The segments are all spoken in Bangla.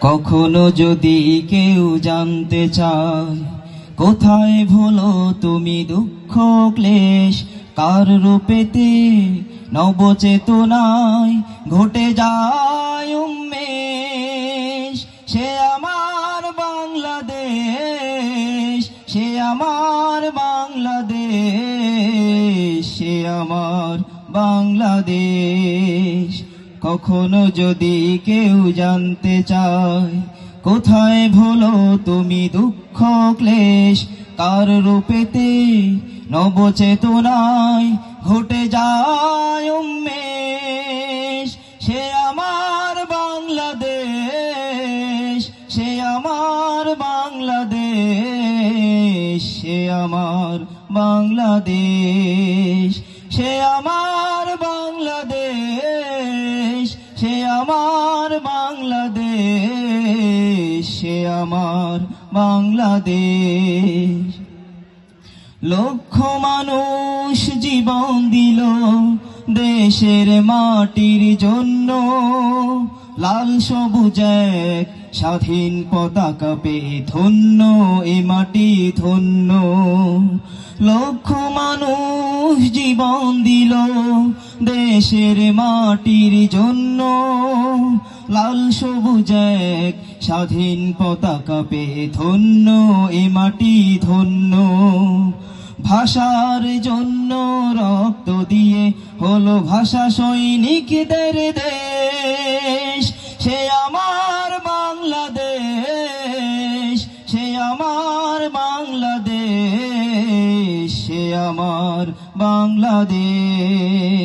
কখনো যদি কেউ জানতে চায়, কোথায় ভুলো তুমি দুঃখ, ক্লেশ, কার রূপেতে নবচেতনায় ঘটে যায় উন্মেষ? সে আমার বাংলাদেশ, সে আমার বাংলাদেশ, সে আমার বাংলাদেশ। কখনো যদি কেউ জানতে চায়, কোথায় ভোলো তুমি দুঃখ, ক্লেশ? কার রূপেতে নবচেতনায় ঘটে যায় উন্মেষ। সে আমার বাংলাদেশ, সে আমার বাংলাদেশ, সে আমার বাংলাদেশ। সে আমার আমার বাংলাদেশ সে আমার বাংলাদেশ। লক্ষ মানুষ জীবন দিল দেশের মাটির জন্য। লাল সবুজ এক স্বাধীন পতাকা পেয়ে ধন্য, এ মাটি ধন্য। লক্ষ মানুষ জীবন দিল দেশের মাটির জন্য। লাল সবুজ এক স্বাধীন পতাকা পেয়ে ধন্য এ মাটি, ধন্য। ভাষার জন্য রক্ত দিয়ে হলো ভাষা সৈনিকদের দেশ। সে আমার বাংলাদেশ, সে আমার বাংলাদেশ, সে আমার বাংলাদেশ।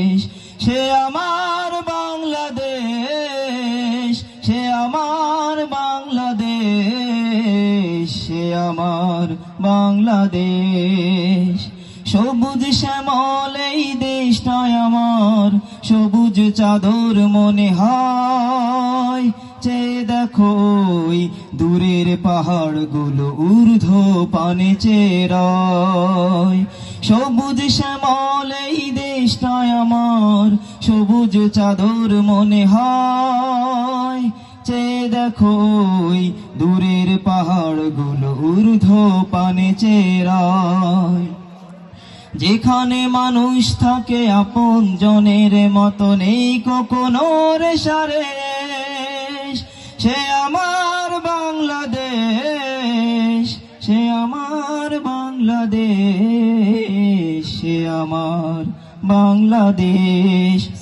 আমার বাংলাদেশ। সবুজ শ্যামল এই দেশটায় আমার, সবুজ চাদর মনে হয়। চে দেখো দূরের পাহাড়গুলো ঊর্ধ্ব পানে চেরায় সবুজ শ্যামল এই দেশটায় আমার, সবুজ চাদর মনে হয়। চে দেখো দূরের পাহাড়গুলো ঊর্ধ্ব পানে চেরায়। যেখানে মানুষ থাকে আপন জনের মতো নেই কখনো রে সারে সে আমার বাংলাদেশ, সে আমার বাংলাদেশ, সে আমার বাংলাদেশ।